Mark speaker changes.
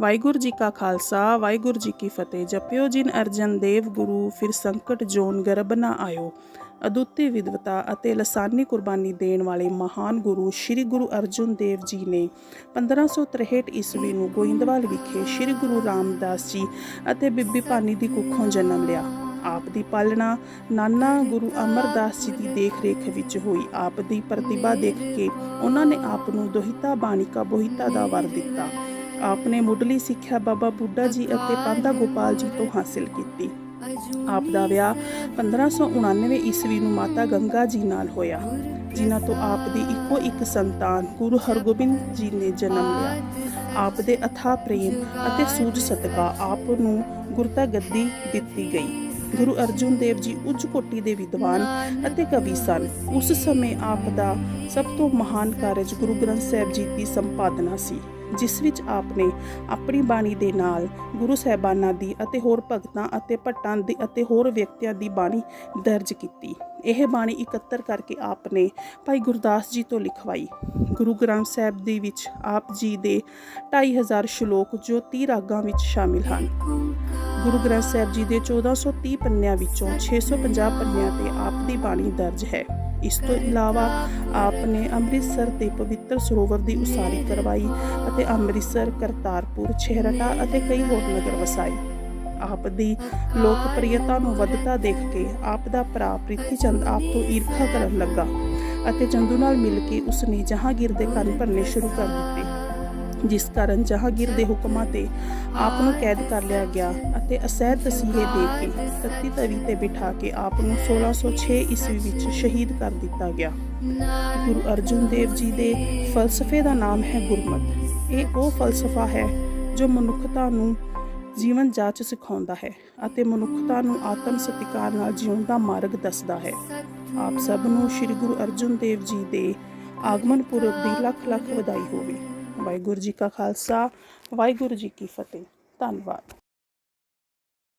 Speaker 1: ਵਾਹਿਗੁਰੂ ਜੀ ਕਾ ਖਾਲਸਾ, ਵਾਹਿਗੁਰੂ ਜੀ ਕੀ ਫਤਿਹ। ਜਪਿਓ ਜਿਨ ਅਰਜਨ ਦੇਵ ਗੁਰੂ, ਫਿਰ ਸੰਕਟ ਜੋਨ ਗਰਭ ਨਾ ਆਇਓ। ਅਦੁੱਤੀ ਵਿਦਵਤਾ ਅਤੇ ਲਸਾਨੀ ਕੁਰਬਾਨੀ ਦੇਣ ਵਾਲੇ ਮਹਾਨ ਗੁਰੂ ਸ੍ਰੀ ਗੁਰੂ ਅਰਜਨ ਦੇਵ ਜੀ ਨੇ 1563 ਈਸਵੀ ਨੂੰ ਗੋਇੰਦਵਾਲ ਵਿਖੇ ਸ੍ਰੀ ਗੁਰੂ ਰਾਮਦਾਸ ਜੀ ਅਤੇ ਬੀਬੀ ਭਾਨੀ ਦੀ ਕੁੱਖੋਂ ਜਨਮ ਲਿਆ। ਆਪ ਦੀ ਪਾਲਣਾ ਨਾਨਾ ਗੁਰੂ ਅਮਰਦਾਸ ਜੀ ਦੀ ਦੇਖ-ਰੇਖ ਵਿੱਚ ਹੋਈ। ਆਪ ਦੀ ਪ੍ਰਤਿਭਾ ਦੇਖ ਕੇ ਉਹਨਾਂ ਨੇ ਆਪ ਨੂੰ ਦੋਹਿਤਾ, ਬਾਣੀਕਾ, ਬੋਹਿਤਾ ਦਾ ਵਰ ਦਿੱਤਾ। ਆਪ ਨੇ ਮੁੱਢਲੀ ਸਿੱਖਿਆ ਬਾਬਾ ਬੁੱਢਾ ਜੀ ਅਤੇ ਪਾਂਦਾ ਗੋਪਾਲ ਜੀ ਤੋਂ ਹਾਸਿਲ ਕੀਤੀ। ਆਪ ਦਾ ਵਿਆਹ 1599 ਈਸਵੀ ਨੂੰ ਮਾਤਾ ਗੰਗਾ ਜੀ ਨਾਲ ਹੋਇਆ ਜਿਨ੍ਹਾਂ ਤੋਂ ਆਪ ਦੀ ਇੱਕੋ ਇੱਕ ਸੰਤਾਨ ਗੁਰੂ ਹਰਗੋਬਿੰਦ ਜੀ ਨੇ ਜਨਮ ਲਿਆ। ਆਪ ਦੇ ਅਥਾਹ ਪ੍ਰੇਮ ਅਤੇ ਸੂਝ ਸਦਕਾ ਆਪ ਨੂੰ ਗੁਰਤਾ ਗੱਦੀ ਦਿੱਤੀ ਗਈ। ਗੁਰੂ ਅਰਜਨ ਦੇਵ ਜੀ ਉੱਚ ਕੋਟੀ ਦੇ ਵਿਦਵਾਨ ਅਤੇ ਕਵੀ ਸਨ। ਉਸ ਸਮੇਂ ਆਪ ਦਾ ਸਭ ਤੋਂ ਮਹਾਨ ਕਾਰਜ ਗੁਰੂ ਗ੍ਰੰਥ ਸਾਹਿਬ ਜੀ ਦੀ ਸੰਪਾਦਨਾ ਸੀ। ਜਿਸ ਵਿੱਚ ਆਪ ਨੇ ਆਪਣੀ ਬਾਣੀ ਦੇ ਨਾਲ ਗੁਰੂ ਸਾਹਿਬਾਨਾਂ ਦੀ ਅਤੇ ਹੋਰ ਭਗਤਾਂ ਅਤੇ ਭੱਟਾਂ ਦੀ ਅਤੇ ਹੋਰ ਵਿਅਕਤੀਆਂ ਦੀ ਬਾਣੀ ਦਰਜ ਕੀਤੀ। ਇਹ ਬਾਣੀ ਇਕੱਤਰ ਕਰਕੇ ਆਪ ਨੇ ਭਾਈ ਗੁਰਦਾਸ ਜੀ ਤੋਂ ਲਿਖਵਾਈ। ਗੁਰੂ ਗ੍ਰੰਥ ਸਾਹਿਬ ਦੇ ਵਿੱਚ ਆਪ ਜੀ ਦੇ 2500 ਸ਼ਲੋਕ ਜੋ 30 ਰਾਗਾਂ ਵਿੱਚ ਸ਼ਾਮਿਲ ਹਨ। ਗੁਰੂ ਗ੍ਰੰਥ ਸਾਹਿਬ ਜੀ ਦੇ 1430 ਪੰਨਿਆਂ ਵਿੱਚੋਂ 650 ਪੰਨਿਆਂ ਤੇ ਆਪ ਦੀ ਬਾਣੀ ਦਰਜ ਹੈ। ਇਸ ਤੋਂ ਇਲਾਵਾ ਆਪ ਨੇ ਅੰਮ੍ਰਿਤਸਰ ਦੇ ਪਵਿੱਤਰ ਸਰੋਵਰ ਦੀ ਉਸਾਰੀ ਕਰਵਾਈ ਅਤੇ ਅੰਮ੍ਰਿਤਸਰ, ਕਰਤਾਰਪੁਰ, ਛੇਹਰਟਾ ਅਤੇ ਕਈ ਹੋਰ ਨਗਰ ਵਸਾਏ। ਆਪ ਦੀ ਲੋਕਪ੍ਰਿਯਤਾ ਨੂੰ ਵਧਦਾ ਦੇਖ ਕੇ ਆਪ ਦਾ ਭਰਾ ਪ੍ਰਿਥੀ ਚੰਦ ਆਪ ਤੋਂ ਈਰਖਾ ਕਰਨ ਲੱਗਾ ਅਤੇ ਚੰਦੂ ਨਾਲ ਮਿਲ ਕੇ ਉਸਨੇ ਜਹਾਂਗੀਰ ਦੇ ਕੰਨ ਭਰਨੇ ਸ਼ੁਰੂ ਕਰ ਦਿੱਤੇ। ਜਿਸ ਕਾਰਨ ਜਹਾਂਗੀਰ ਦੇ ਹੁਕਮਾਂ ਤੇ ਆਪ ਨੂੰ ਕੈਦ ਕਰ ਲਿਆ ਗਿਆ ਅਤੇ ਅਸਹਿ ਤਸੀਹੇ ਦੇ ਕੇ ਤੱਤੀ ਤਵੀ ਤੇ ਬਿਠਾ ਕੇ ਆਪ ਨੂੰ 1606 ਈਸਵੀ ਵਿੱਚ ਸ਼ਹੀਦ ਕਰ ਦਿੱਤਾ ਗਿਆ। ਗੁਰੂ ਅਰਜਨ ਦੇਵ ਜੀ ਦੇ ਫਲਸਫੇ ਦਾ ਨਾਮ ਹੈ ਗੁਰਮਤ। ਇਹ ਉਹ ਫਲਸਫਾ ਹੈ ਜੋ ਮਨੁੱਖਤਾ ਨੂੰ ਜੀਵਨ ਜਾਚ ਸਿਖਾਉਂਦਾ ਹੈ ਅਤੇ ਮਨੁੱਖਤਾ ਨੂੰ ਆਤਮ ਸਤਿਕਾਰ ਨਾਲ ਜਿਉਣ ਦਾ ਮਾਰਗ ਦੱਸਦਾ ਹੈ। ਆਪ ਸਭ ਨੂੰ ਸ੍ਰੀ ਗੁਰੂ ਅਰਜਨ ਦੇਵ ਜੀ ਦੇ ਆਗਮਨ ਪੁਰਬ ਦੀ ਲੱਖ ਲੱਖ ਵਧਾਈ ਹੋਵੇ। ਵਾਹਿਗੁਰੂ ਜੀ ਕਾ ਖਾਲਸਾ ਵਾਹਿਗੁਰੂ ਜੀ ਕੀ ਫਤਿਹ। ਧੰਨਵਾਦ।